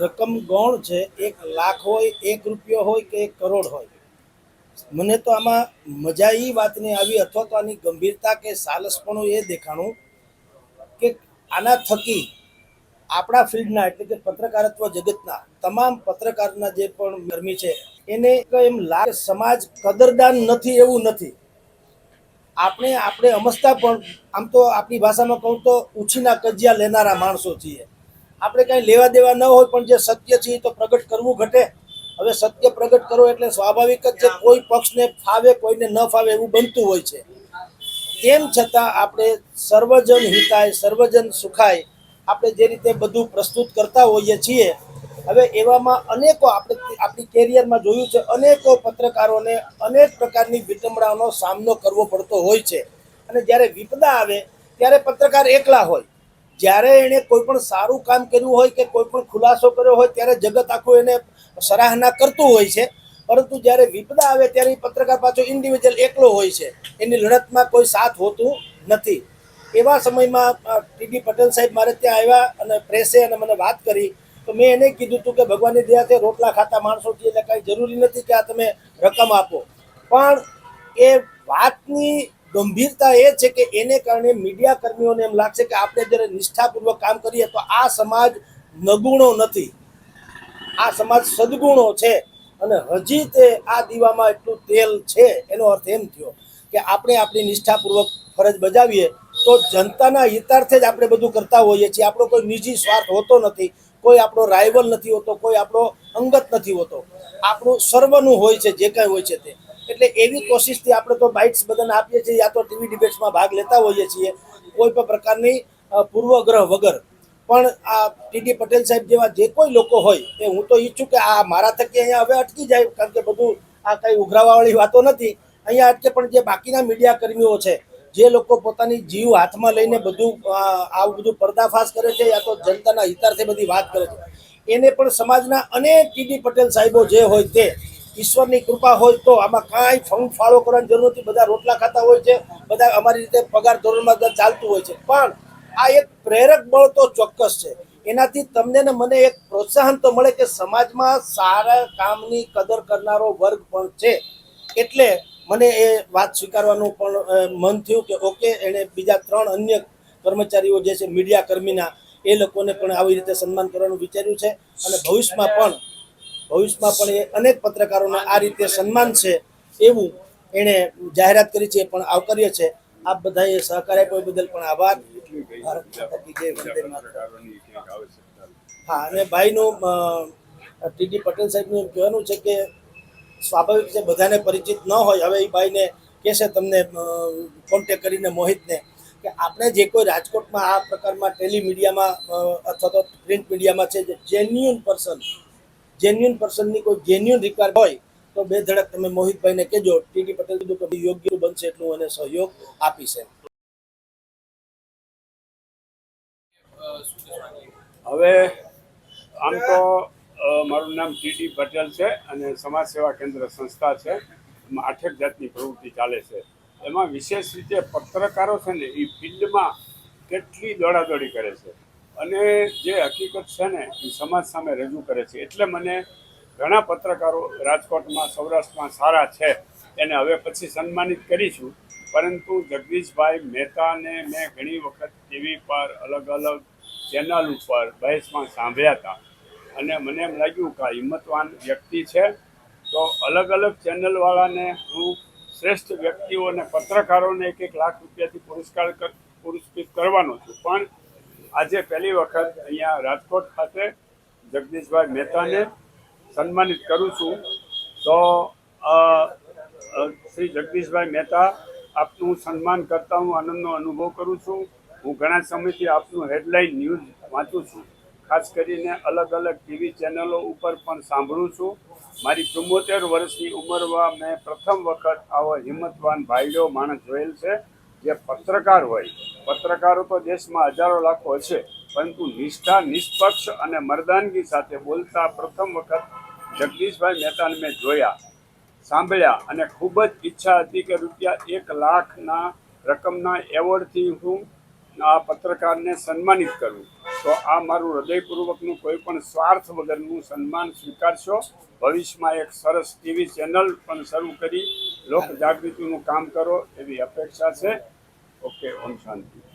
રકમ ગૌણ છે, એક લાખ હોય, એક રૂપિયો હોય કે એક કરોડ હોય. મને તો આમાં મજા એ વાતની આવી, અથવા તો આની ગંભીરતા કે સાલસપણું એ દેખાણું કે આના થકી આપણા ફિલ્ડના, એટલે કે પત્રકારત્વ જગતના, તમામ પત્રકારના જે પણ કર્મી છે, એને એમ લાગે સમાજ કદરદાન નથી, એવું નથી. આપણે આપણે અમસ્તા પણ, આમ તો આપણી ભાષામાં કહું તો, ઉછીના કજિયા લેનારા માણસો છીએ. આપણે કાંઈ લેવા દેવા ન હોય, પણ જે સત્ય છે એ તો પ્રગટ કરવું ઘટે. હવે સત્ય પ્રગટ કરો એટલે સ્વાભાવિક જ છે, કોઈ પક્ષને ફાવે, કોઈને ન ફાવે એવું બનતું હોય છે. તેમ છતાં આપણે સર્વજન હિતાય, સર્વજન સુખાય, આપણે જે રીતે બધું પ્રસ્તુત કરતા હોઈએ છીએ, હવે એવામાં અનેકો આપણે આપણી કેરિયરમાં જોયું છે, અનેકો પત્રકારોને અનેક પ્રકારની વિડંબણાનો સામનો કરવો પડતો હોય છે. અને જ્યારે વિપદા આવે, ત્યારે પત્રકાર એકલા હોય. જ્યારે એણે કોઈ પણ સારું કામ કર્યું હોય કે કોઈ પણ ખુલાસો કર્યો હોય, ત્યારે જગત આખું એને સરાહના કરતું હોય છે. પરંતુ જ્યારે વિપદા આવે ત્યારે એ પત્રકાર પાછો ઇન્ડિવિજ્યુઅલ એકલો હોય છે. એની લડતમાં કોઈ સાથ હોતું નથી. એવા સમયમાં ટીડી પટેલ સાહેબ મારે ત્યાં આવ્યા અને પ્રેસે અને મને વાત કરી. તો મેં એને કીધું હતું કે ભગવાનની દયાથી રોટલા ખાતા માણસો છીએ એટલે કાંઈ જરૂરી નથી કે આ તમે રકમ આપો. પણ એ વાતની ગંભીરતા એ છે કે એને કારણે મીડિયા કર્મીઓને એમ લાગશે કે આપણે જ્યારે નિષ્ઠાપૂર્વક કામ કરીએ તો આ સમાજ નગુણો નથી. આ સમાજ સદગુણો છે અને હજી તે આ દીવામાં એટલું તેલ છે એનો અર્થ એમ થયો કે આપણે આપણી નિષ્ઠાપૂર્વક ફરજ બજાવીએ તો જનતાના હિતાર્થે જ આપણે બધું કરતા હોઈએ છીએ. આપણો કોઈ નિજી સ્વાર્થ હોતો નથી, કોઈ આપણો રાઇવલ નથી હોતો, કોઈ આપણો અંગત નથી હોતો. આપણું સર્વનું હોય છે, જે કાંઈ હોય છે તે. એટલે એવી કોશિશથી આપણે તો બાઇટ્સ બધાને આપીએ છીએ, યા તો ટીવી ડિબેટ્સમાં ભાગ લેતા હોઈએ છીએ, કોઈ પણ પ્રકારની પૂર્વગ્રહ વગર. પણ આ ટીડી પટેલ સાહેબ જેવા જે કોઈ લોકો હોય, એ હું તો ઈચ્છું કે આ મારા થકી અહીંયા હવે અટકી જાય, કારણ કે બધું આ કંઈ ઉઘરાવાવાળી વાતો નથી. અહીંયા અટકે પણ જે બાકીના મીડિયા કર્મીઓ છે, જે લોકો પોતાની જીવ હાથમાં લઈને બધું આવું બધું પર્દાફાશ કરે છે, યા તો જનતાના હિતાર્થે બધી વાત કરે છે. એને પણ સમાજના અનેક ટીડી પટેલ સાહેબો જે હોય તે ઈશ્વરની કૃપા હોય તો આમાં કાંઈ ફંગ ફાળો કરવાની જરૂર નથી. બધા રોટલા ખાતા હોય છે, બધા અમારી રીતે પગાર ધોરણમાં ચાલતું હોય છે. પણ આ એક પ્રેરક બળ તો ચોક્કસ છે. એનાથી તમને ને મને એક પ્રોત્સાહન તો મળે કે સમાજમાં સારા કામની કદર કરનારો વર્ગ પણ છે. એટલે મને એ વાત સ્વીકારવાનું પણ મન થયું કે ઓકે, એણે બીજા ત્રણ અન્ય કર્મચારીઓ જે છે, મીડિયા કર્મીના, એ લોકોને પણ આવી રીતે સન્માન કરવાનું વિચાર્યું છે. અને ભવિષ્યમાં પણ ભવિષ્યમાં પણ એ અનેક પત્રકારોને આ રીતે સન્માન છે એવું એણે જાહેરાત કરી છે પણ આવકાર્ય છે. આપ બધાએ સહકાર આપ્યો બદલ પણ આભાર. હા, અને ભાઈનું ટીડી પટેલ સાહેબનું એમ કહેવાનું છે કે સ્વાભાવિક છે બધાને પરિચિત ન હોય. હવે એ ભાઈને કહેશે તમને કોન્ટેક કરીને મોહિતને કે આપણે જે કોઈ રાજકોટમાં આ પ્રકારમાં ટેલિમીડિયામાં અથવા તો પ્રિન્ટ મીડિયામાં છે જેન્યુઅન પર્સન જેન્યુઅન પર્સનની કોઈ જેન્યુન રિક્વાયર હોય, તો બે ધડક તમે મોહિતભાઈને કહેજો. ટીટી પટેલ કીધું કે યોગ્ય બનશે એટલું એને સહયોગ આપીશ. એમ હવે આમ તો મારું નામ ટીટી પટેલ છે અને સમાજ સેવા કેન્દ્ર સંસ્થા છે. એમાં આઠેક જાતની પ્રવૃત્તિ ચાલે છે. એમાં વિશેષ રીતે પત્રકારો છે ને એ ફિલ્ડમાં કેટલી દોડાદોડી કરે છે. અને જે હકીકત છે ને, એ સમાજ સામે રજૂ કરે છે. એટલે મને ઘણા પત્રકારો રાજકોટમાં, સૌરાષ્ટ્રમાં સારા છે. એને હવે પછી સન્માનિત કરીશું. પરંતુ જગદીશભાઈ મહેતાને મેં ઘણી વખત ટીવી પર અલગ અલગ ચેનલ ઉપર બહેસમાં સાંભળ્યા હતા. અને મને એમ લાગ્યું કે આ હિંમતવાન વ્યક્તિ છે. તો અલગ અલગ ચેનલવાળાને હું શ્રેષ્ઠ વ્યક્તિઓને પત્રકારોને એક એક લાખ રૂપિયાથી પુરસ્કાર કર, પુરસ્કૃત કરવાનો છું. પણ આજે પહેલી વખત અહીંયા રાજકોટ ખાતે જગદીશભાઈ મહેતાને સન્માનિત કરું છું. તો શ્રી જગદીશભાઈ મહેતા, આપનું સન્માન કરતા હું આનંદનો અનુભવ કરું છું. હું ઘણા સમયથી આપનું હેડલાઇન ન્યૂઝ વાંચું છું. ખાસ કરીને અલગ અલગ ટીવી ચેનલો ઉપર પણ સાંભળું છું. મારી ચુમ્મોતેર વર્ષની ઉંમરમાં મેં પ્રથમ વખત આવો હિંમતવાન ભાઈઓ માણસ જોયેલ છે. જે પત્રકાર હોય, પત્રકારો તો દેશમાં હજારો લાખો છે પરંતુ નિષ્ઠા, નિષ્પક્ષ અને મર્દાનગી સાથે બોલતા પ્રથમ વખત જગદીશભાઈ મહેતાને મેં જોયા, સાંભળ્યા અને ખૂબ જ ઈચ્છા હતી કે રૂપિયા એક લાખના રકમના એવોર્ડથી હું આ પત્રકારને સન્માનિત કરું. તો આ મારું હૃદયપૂર્વકનું કોઈ પણ સ્વાર્થ વગરનું સન્માન સ્વીકારશો. ભવિષ્યમાં એક સરસ ટીવી ચેનલ પણ શરૂ કરી લોક જાગૃતિનું કામ કરો એવી અપેક્ષા છે. okay und Shanti.